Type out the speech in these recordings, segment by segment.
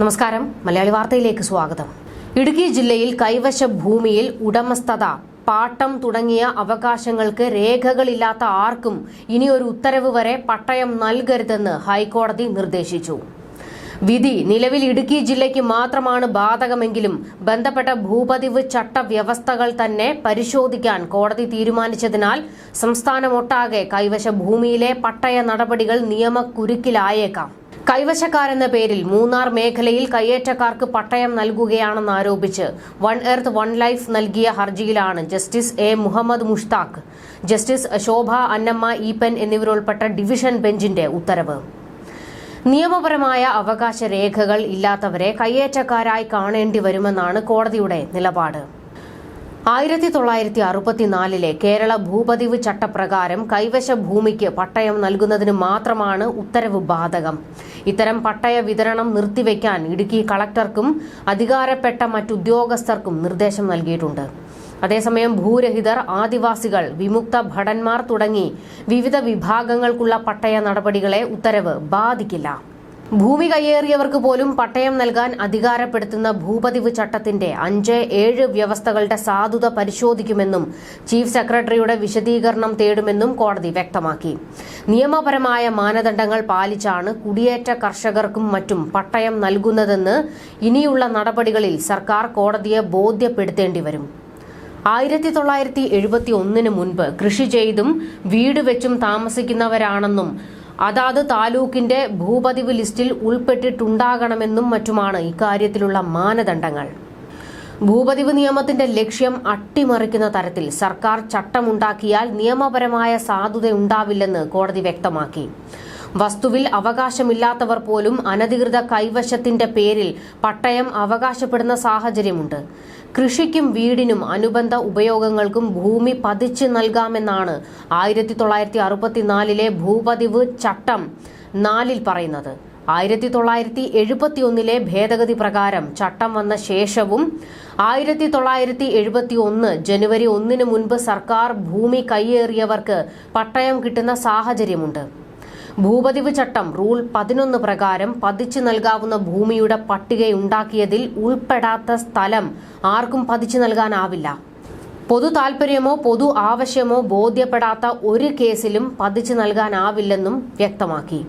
നമസ്കാരം. മലയാളി വാർത്തയിലേക്ക് സ്വാഗതം. ഇടുക്കി ജില്ലയിൽ കൈവശ ഭൂമിയിൽ ഉടമസ്ഥത പാട്ടം തുടങ്ങിയ അവകാശങ്ങൾക്ക് രേഖകളില്ലാത്ത ആർക്കും ഇനിയൊരു ഉത്തരവ് വരെ പട്ടയം നൽകരുതെന്ന് ഹൈക്കോടതി നിർദ്ദേശിച്ചു. വിധി നിലവിൽ ഇടുക്കി ജില്ലയ്ക്ക് മാത്രമാണ് ബാധകമെങ്കിലും ബന്ധപ്പെട്ട ഭൂപതിവ് ചട്ടവ്യവസ്ഥകൾ തന്നെ പരിശോധിക്കാൻ കോടതി തീരുമാനിച്ചതിനാൽ സംസ്ഥാനമൊട്ടാകെ കൈവശ ഭൂമിയിലെ പട്ടയ നടപടികൾ നിയമക്കുരുക്കിലായേക്കാം. കൈവശക്കാരെന്ന പേരിൽ മൂന്നാർ മേഖലയിൽ കയ്യേറ്റക്കാർക്ക് പട്ടയം നൽകുകയാണെന്ന് ആരോപിച്ച് വൺ എർത്ത് വൺ ലൈഫ് നൽകിയ ഹർജിയിലാണ് justice A Muhammad Mushtaq. Justice Shoba Annamma Eapen എന്നിവരുൾപ്പെട്ട division ബെഞ്ചിന്റെ ഉത്തരവ്. നിയമപരമായ അവകാശ രേഖകൾ ഇല്ലാത്തവരെ കയ്യേറ്റക്കാരായി കാണേണ്ടി വരുമെന്നാണ് കോടതിയുടെ നിലപാട്. ആയിരത്തി തൊള്ളായിരത്തി അറുപത്തിനാലിലെ കേരള ഭൂപതിവ് ചട്ടപ്രകാരം കൈവശ ഭൂമിക്ക് പട്ടയം നൽകുന്നതിന് മാത്രമാണ് ഉത്തരവ് ബാധകം. ഇത്തരം പട്ടയ വിതരണം നിർത്തിവെക്കാൻ ഇടുക്കി കളക്ടർക്കും അധികാരപ്പെട്ട മറ്റുദ്യോഗസ്ഥർക്കും നിർദ്ദേശം നൽകിയിട്ടുണ്ട്. അതേസമയം ഭൂരഹിതർ ആദിവാസികൾ വിമുക്ത ഭടന്മാർ തുടങ്ങി വിവിധ വിഭാഗങ്ങൾക്കുള്ള പട്ടയ നടപടികളെ ഉത്തരവ് ബാധിക്കില്ല. ഭൂമി കയ്യേറിയവർക്ക് പോലും പട്ടയം നൽകാൻ അധികാരപ്പെടുത്തുന്ന ഭൂപതിവ് ചട്ടത്തിന്റെ അഞ്ച് ഏഴ് വ്യവസ്ഥകളുടെ സാധുത പരിശോധിക്കുമെന്നും ചീഫ് സെക്രട്ടറിയുടെ വിശദീകരണം തേടുമെന്നും കോടതി വ്യക്തമാക്കി. നിയമപരമായ മാനദണ്ഡങ്ങൾ പാലിച്ചാണ് കുടിയേറ്റ കർഷകർക്കും മറ്റും പട്ടയം നൽകുന്നതെന്ന് ഇനിയുള്ള നടപടികളിൽ സർക്കാർ കോടതിയെ ബോധ്യപ്പെടുത്തേണ്ടി വരും. ആയിരത്തി തൊള്ളായിരത്തി എഴുപത്തി ഒന്നിന് മുൻപ് കൃഷി ചെയ്തും വീട് വെച്ചും താമസിക്കുന്നവരാണെന്നും അതാത് താലൂക്കിന്റെ ഭൂപതിവ് ലിസ്റ്റിൽ ഉൾപ്പെട്ടിട്ടുണ്ടാകണമെന്നും മറ്റുമാണ് ഇക്കാര്യത്തിലുള്ള മാനദണ്ഡങ്ങൾ. ഭൂപതിവ് നിയമത്തിന്റെ ലക്ഷ്യം അട്ടിമറിക്കുന്ന തരത്തിൽ സർക്കാർ ചട്ടമുണ്ടാക്കിയാൽ നിയമപരമായ സാധുത ഉണ്ടാവില്ലെന്ന് കോടതി വ്യക്തമാക്കി. വസ്തുവിൽ അവകാശമില്ലാത്തവർ പോലും അനധികൃത കൈവശത്തിന്റെ പേരിൽ പട്ടയം അവകാശപ്പെടുന്ന സാഹചര്യമുണ്ട്. കൃഷിക്കും വീടിനും അനുബന്ധ ഉപയോഗങ്ങൾക്കും ഭൂമി പതിച്ചു നൽകാമെന്നാണ് ആയിരത്തി തൊള്ളായിരത്തി അറുപത്തിനാലിലെ ഭൂപതിവ് ചട്ടം നാലിൽ പറയുന്നത്. ആയിരത്തി തൊള്ളായിരത്തി എഴുപത്തി ഒന്നിലെ ഭേദഗതി പ്രകാരം ചട്ടം വന്ന ശേഷവും ആയിരത്തി തൊള്ളായിരത്തി എഴുപത്തി ഒന്ന് ജനുവരി ഒന്നിന് മുൻപ് സർക്കാർ ഭൂമി കൈയേറിയവർക്ക് പട്ടയം കിട്ടുന്ന സാഹചര്യമുണ്ട്. ഭൂപതിവ് ചട്ടം റൂൾ പതിനൊന്ന് പ്രകാരം പതിച്ചു നൽകാവുന്ന ഭൂമിയുടെ പട്ടികയുണ്ടാക്കിയതിൽ ഉൾപ്പെടാത്ത സ്ഥലം ആർക്കും പതിച്ചു നൽകാനാവില്ല. പൊതു താൽപര്യമോ പൊതു ആവശ്യമോ ബോധ്യപ്പെടാത്ത ഒരു കേസിലും പതിച്ചു നൽകാനാവില്ലെന്നും വ്യക്തമാക്കി.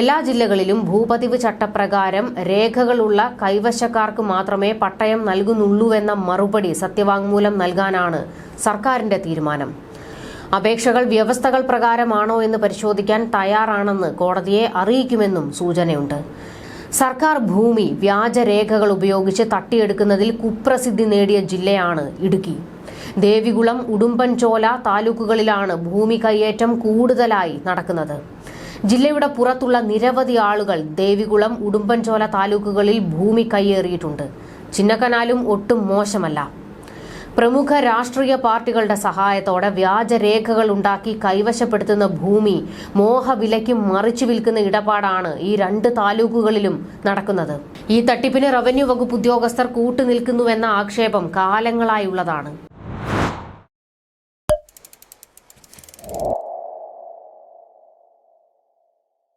എല്ലാ ജില്ലകളിലും ഭൂപതിവ് ചട്ടപ്രകാരം രേഖകളുള്ള കൈവശക്കാർക്ക് മാത്രമേ പട്ടയം നൽകുന്നുള്ളൂവെന്ന മറുപടി സത്യവാങ്മൂലം നൽകാനാണ് സർക്കാരിന്റെ തീരുമാനം. അപേക്ഷകൾ വ്യവസ്ഥകൾ പ്രകാരമാണോ എന്ന് പരിശോധിക്കാൻ തയ്യാറാണെന്ന് കോടതിയെ അറിയിക്കുമെന്നും സൂചനയുണ്ട്. സർക്കാർ ഭൂമി വ്യാജരേഖകൾ ഉപയോഗിച്ച് തട്ടിയെടുക്കുന്നതിൽ കുപ്രസിദ്ധി നേടിയ ജില്ലയാണ് ഇടുക്കി. ദേവികുളം ഉടുമ്പൻചോല താലൂക്കുകളിലാണ് ഭൂമി കയ്യേറ്റം കൂടുതലായി നടക്കുന്നത്. ജില്ലയുടെ പുറത്തുള്ള നിരവധി ആളുകൾ ദേവികുളം ഉടുമ്പൻചോല താലൂക്കുകളിൽ ഭൂമി കയ്യേറിയിട്ടുണ്ട്. ചിന്നക്കനാലും ഒട്ടും മോശമല്ല. പ്രമുഖ രാഷ്ട്രീയ പാർട്ടികളുടെ സഹായത്തോടെ വ്യാജരേഖകൾ ഉണ്ടാക്കി കൈവശപ്പെടുത്തുന്ന ഭൂമി മോഹവിലയ്ക്ക് മറിച്ചു വിൽക്കുന്ന ഇടപാടാണ് ഈ രണ്ട് താലൂക്കുകളിലും നടക്കുന്നത്. ഈ തട്ടിപ്പിന് റവന്യൂ വകുപ്പ് ഉദ്യോഗസ്ഥർ കൂട്ടുനിൽക്കുന്നുവെന്ന ആക്ഷേപം കാലങ്ങളായുള്ളതാണ്.